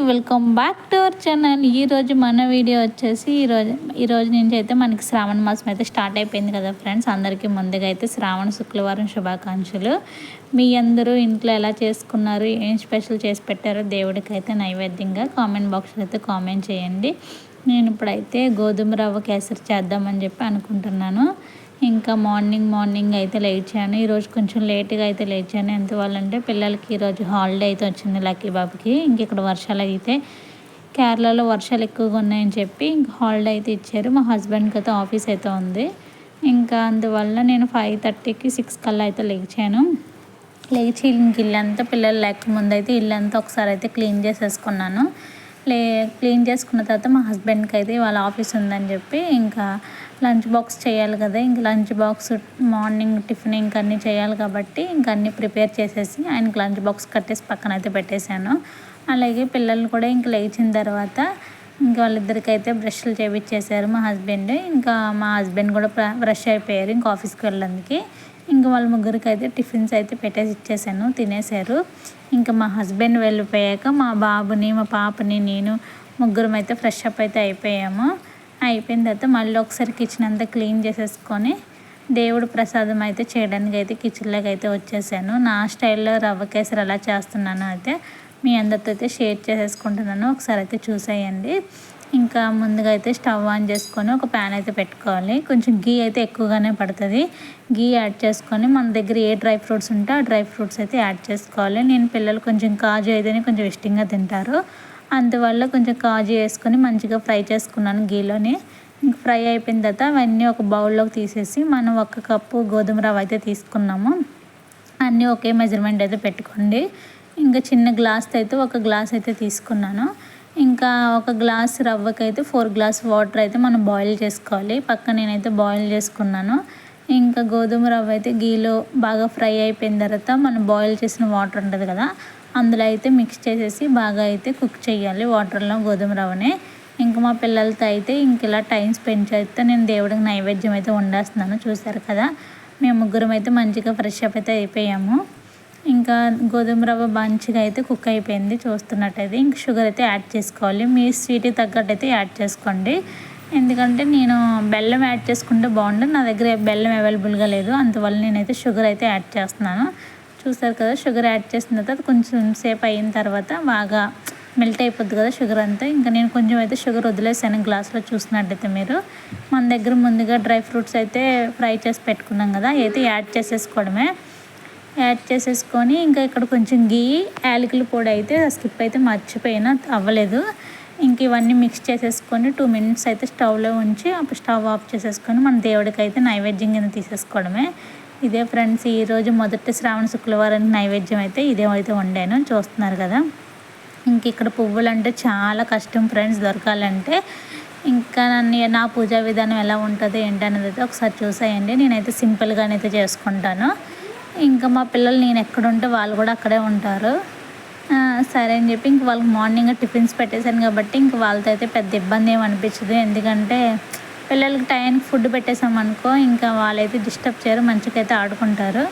Welcome back to our channel ఈరోజు మన video వచ్చేసి ఈరోజు ఈరోజు నుంచి అయితే మనకి శ్రావణ మాసం అయితే స్టార్ట్ అయిపోయింది కదా ఫ్రెండ్స్ అందరికీ ముందుగా అయితే శ్రావణ శుక్రవారం శుభాకాంక్షలు. మీ అందరూ ఇంట్లో ఎలా చేసుకున్నారు ఏం స్పెషల్ చేసి పెట్టారో దేవుడికి అయితే నైవేద్యంగా కామెంట్ బాక్స్లో అయితే కామెంట్ చేయండి. నేను ఇప్పుడైతే గోధుమ రవ్వ కేసరి చేద్దామని చెప్పి అనుకుంటున్నాను. ఇంకా మార్నింగ్ మార్నింగ్ అయితే లేచాను. ఈరోజు కొంచెం లేట్గా అయితే లేచాను. ఎంతవల్లంటే పిల్లలకి ఈరోజు హాలిడే అయితే వచ్చింది లక్కీ బాబుకి. ఇంక ఇక్కడ వర్షాలు అయితే కేరళలో వర్షాలు ఎక్కువగా ఉన్నాయని చెప్పి ఇంక హాలిడే అయితే ఇచ్చారు. మా హస్బెండ్కి అయితే ఆఫీస్ అయితే ఉంది. ఇంకా అందువల్ల నేను ఫైవ్ థర్టీకి సిక్స్ కల్లా అయితే లేచాను. లేచి ఇంక ఇల్లంతా పిల్లలు లేక ముందు అయితే ఇల్లంతా ఒకసారి అయితే క్లీన్ చేసేసుకున్నాను. లే క్లీన్ చేసుకున్న తర్వాత మా హస్బెండ్కి అయితే వాళ్ళ ఆఫీస్ ఉందని చెప్పి ఇంకా లంచ్ బాక్స్ చేయాలి కదా ఇంకా లంచ్ బాక్స్ మార్నింగ్ టిఫిన్ ఇంక అన్నీ చేయాలి కాబట్టి ఇంక అన్నీ ప్రిపేర్ చేసేసి ఆయనకి లంచ్ బాక్స్ కట్టేసి పక్కన అయితే పెట్టేశాను. అలాగే పిల్లలు కూడా ఇంక లేచిన తర్వాత ఇంకా వాళ్ళిద్దరికి అయితే బ్రష్లు చేపించేశారు మా హస్బెండ్. ఇంకా మా హస్బెండ్ కూడా బ్రష్ అయిపోయారు ఇంకా ఆఫీస్కి వెళ్ళడానికి. ఇంకా వాళ్ళ ముగ్గురికి అయితే టిఫిన్స్ అయితే పెట్టేసి ఇచ్చేసాను తినేశారు ఇంకా మా హస్బెండ్ వెళ్ళిపోయాక మా బాబుని మా పాపని నేను ముగ్గురం అయితే ఫ్రెష్ అప్ అయితే అయిపోయాము. అయిపోయిన తర్వాత మళ్ళీ ఒకసారి కిచెన్ అంతా క్లీన్ చేసేసుకొని దేవుడు ప్రసాదం అయితే చేయడానికి అయితే కిచెన్లోకి అయితే వచ్చేసాను. నా స్టైల్లో రవ్వ కేసరి ఎలా చేస్తున్నాను అయితే మీ అందరితో అయితే షేర్ చేసేసుకుంటున్నాను. ఒకసారి అయితే చూసేయండి. ఇంకా ముందుగా అయితే స్టవ్ ఆన్ చేసుకొని ఒక ప్యాన్ అయితే పెట్టుకోవాలి. కొంచెం గీ అయితే ఎక్కువగానే పడుతుంది. గీ యాడ్ చేసుకొని మన దగ్గర ఏ డ్రై ఫ్రూట్స్ ఉంటే ఆ డ్రై ఫ్రూట్స్ అయితే యాడ్ చేసుకోవాలి. నేను పిల్లలు కొంచెం కాజు అయితేనే కొంచెం ఇష్టంగా తింటారు. అందువల్ల కొంచెం కాజు వేసుకొని మంచిగా ఫ్రై చేసుకున్నాను గీలోని ఇంక ఫ్రై అయిపోయిన తర్వాత అవన్నీ ఒక బౌల్లోకి తీసేసి మనం ఒక కప్పు గోధుమ రవ్వ అయితే తీసుకున్నాము. అన్నీ ఒకే మెజర్మెంట్ అయితే పెట్టుకోండి. ఇంకా చిన్న గ్లాస్ అయితే ఒక గ్లాస్ అయితే తీసుకున్నాను. ఇంకా ఒక గ్లాస్ రవ్వకైతే ఫోర్ గ్లాస్ వాటర్ అయితే మనం బాయిల్ చేసుకోవాలి. పక్క నేనైతే బాయిల్ చేసుకున్నాను. ఇంకా గోధుమ రవ్వ అయితే గీలో బాగా ఫ్రై అయిపోయిన తర్వాత మనం బాయిల్ చేసిన వాటర్ ఉంటుంది కదా అందులో అయితే మిక్స్ చేసేసి బాగా అయితే కుక్ చేయాలి వాటర్లో గోధుమ రవ్వనే. ఇంకా మా పిల్లలతో అయితే ఇంక ఇలా టైం స్పెండ్ చేస్తే నేను దేవుడికి నైవేద్యం అయితే వండేస్తున్నాను. చూసారు కదా మేము ముగ్గురం అయితే మంచిగా ఫ్రెష్ అప్ అయితే అయిపోయాము. ఇంకా గోధుమ రవ్వ మంచిగా అయితే కుక్ అయిపోయింది చూస్తున్నట్టయితే. ఇంక షుగర్ అయితే యాడ్ చేసుకోవాలి. మీ స్వీట్కి తగ్గట్టు అయితే యాడ్ చేసుకోండి. ఎందుకంటే నేను బెల్లం యాడ్ చేసుకుంటే బాగుంటుంది నా దగ్గర బెల్లం అవైలబుల్గా లేదు. అందువల్ల నేనైతే షుగర్ అయితే యాడ్ చేస్తున్నాను. చూసారు కదా షుగర్ యాడ్ చేసిన తర్వాత కొంచెం సేపు అయిన తర్వాత బాగా మెల్ట్ అయిపోద్ది కదా షుగర్ అంతా. ఇంకా నేను కొంచెం అయితే షుగర్ వదిలేసాను గ్లాస్లో చూసినట్టయితే మీరు. మన దగ్గర ముందుగా డ్రై ఫ్రూట్స్ అయితే ఫ్రై చేసి పెట్టుకున్నాం కదా అయితే యాడ్ చేసేసుకోవడమే. యాడ్ చేసేసుకొని ఇంకా ఇక్కడ కొంచెం గీ యాలకుల పొడి అయితే స్కిప్ అయితే మర్చిపోయినా అవ్వలేదు. ఇంక ఇవన్నీ మిక్స్ చేసేసుకొని టూ మినిట్స్ అయితే స్టవ్లో ఉంచి అప్పుడు స్టవ్ ఆఫ్ చేసేసుకొని మన దేవుడికి అయితే నైవేద్యం కింద తీసేసుకోవడమే. ఇదే ఫ్రెండ్స్ ఈరోజు మొదటి శ్రావణ శుక్రవారం నైవేద్యం అయితే ఇదే అయితే వండాను. చూస్తున్నారు కదా? ఇంక ఇక్కడ పువ్వులు అంటే చాలా కష్టం ఫ్రెండ్స్ దొరకాలంటే. ఇంకా నన్ను నా పూజా విధానం ఎలా ఉంటుంది ఏంటనేది అయితే ఒకసారి చూసేయండి. నేనైతే సింపుల్గానైతే చేసుకుంటాను. ఇంకా మా పిల్లలు నేను ఎక్కడుంటే వాళ్ళు కూడా అక్కడే ఉంటారు. సరే అని చెప్పి ఇంక వాళ్ళకి మార్నింగ్ టిఫిన్స్ పెట్టేశాను కాబట్టి ఇంక వాళ్ళతో అయితే పెద్ద ఇబ్బంది ఏమి అనిపించదు. ఎందుకంటే పిల్లలకి టైంకి ఫుడ్ పెట్టేసామనుకో ఇంకా వాళ్ళైతే డిస్టర్బ్ చేయరు మంచిగా అయితే ఆడుకుంటారు.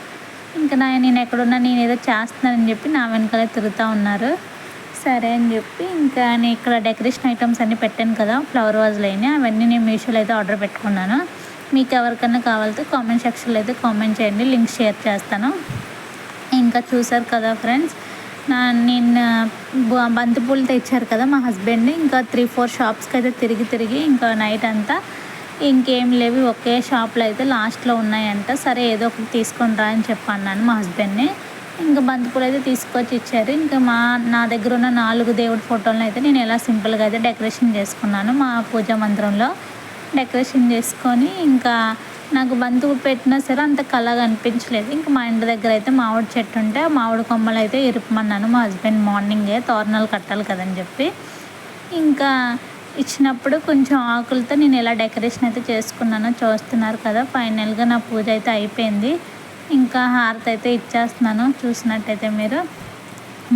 ఇంకా నా నేను ఎక్కడున్నా నేను ఏదో చేస్తున్నానని చెప్పి నా వెనకాలే తిరుగుతూ ఉన్నారు. సరే అని చెప్పి ఇంకా నేను ఇక్కడ డెకరేషన్ ఐటమ్స్ అన్నీ పెట్టాను కదా ఫ్లవర్ వాజ్లు అయినా అవన్నీ నేను మీషోలో అయితే ఆర్డర్ పెట్టుకున్నాను. మీకు ఎవరికైనా కావాలితే కామెంట్ సెక్షన్లో అయితే కామెంట్ చేయండి లింక్ షేర్ చేస్తాను. ఇంకా చూసారు కదా ఫ్రెండ్స్ నా నేను బంతిపూలు తెచ్చారు కదా మా హస్బెండ్ ఇంకా త్రీ ఫోర్ షాప్స్కి అయితే తిరిగి తిరిగి ఇంకా నైట్ అంతా ఇంకేం లేవు ఒకే షాప్లో అయితే లాస్ట్లో ఉన్నాయంట. సరే ఏదో ఒకటి తీసుకొని రా అని చెప్పన్నాను మా హస్బెండ్ని. ఇంకా బంతిపూలు అయితే తీసుకొచ్చి ఇచ్చారు. ఇంకా మా నా దగ్గర ఉన్న నాలుగు దేవుడి ఫోటోలను అయితే నేను ఎలా సింపుల్గా అయితే డెకరేషన్ చేసుకున్నాను మా పూజా మందిరంలో. డెకరేషన్ చేసుకొని ఇంకా నాకు బంతువు పెట్టినా సరే అంత కలగా అనిపించలేదు. ఇంకా మా ఇంటి దగ్గర అయితే మామిడి చెట్టు ఉంటే ఆ మామిడి కొమ్మలు అయితే ఇరుపమన్నాను. మా హస్బెండ్ మార్నింగే తోరణాలు కట్టాలి కదని చెప్పి. ఇంకా ఇచ్చినప్పుడు కొంచెం ఆకులతో నేను ఎలా డెకరేషన్ అయితే చేసుకున్నానో చూస్తున్నారు కదా ఫైనల్గా నా పూజ అయితే అయిపోయింది. ఇంకా హారతి అయితే ఇచ్చేస్తున్నాను చూసినట్టయితే మీరు.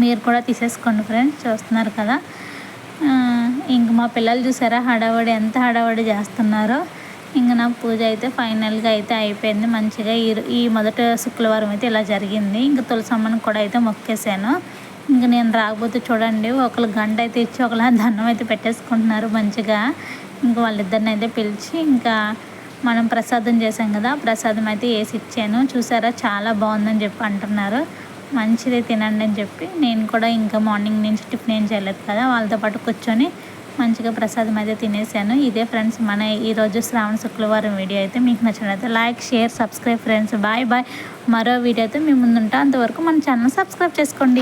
మీరు కూడా తీసేసుకోండి ఫ్రెండ్స్ చూస్తున్నారు కదా. ఇంక మా పిల్లలు చూసారా హడావడి ఎంత హడావడి చేస్తున్నారో. ఇంక నా పూజ అయితే ఫైనల్గా అయితే అయిపోయింది. మంచిగా ఈ ఈ మొదట శుక్రవారం అయితే ఇలా జరిగింది. ఇంకా తులసమ్మని కూడా అయితే మొక్కేసాను ఇంక నేను రాకపోతే చూడండి ఒకళ్ళు గంట అయితే ఇచ్చి ఒకళ్ళ దండం అయితే పెట్టేసుకుంటున్నారు మంచిగా. ఇంక వాళ్ళిద్దరిని అయితే పిలిచి ఇంకా మనం ప్రసాదం చేసాం కదా ప్రసాదం అయితే వేసి ఇచ్చాను. చూసారా చాలా బాగుందని చెప్పి అంటున్నారు. మంచిది తినండి అని చెప్పి నేను కూడా ఇంకా మార్నింగ్ నుంచి టిఫిన్ ఏం చేయలేదు కదా వాళ్ళతో పాటు కూర్చొని మంచిగా ప్రసాదం అయితే తినేసాను. ఇదే ఫ్రెండ్స్ మన ఈరోజు శ్రావణ శుక్రవారం వీడియో అయితే మీకు నచ్చినట్లయితే like share subscribe friends. Bye bye. మరో వీడియో అయితే మీ ముందుంటా అంతవరకు మన ఛానల్ సబ్స్క్రైబ్ చేసుకోండి.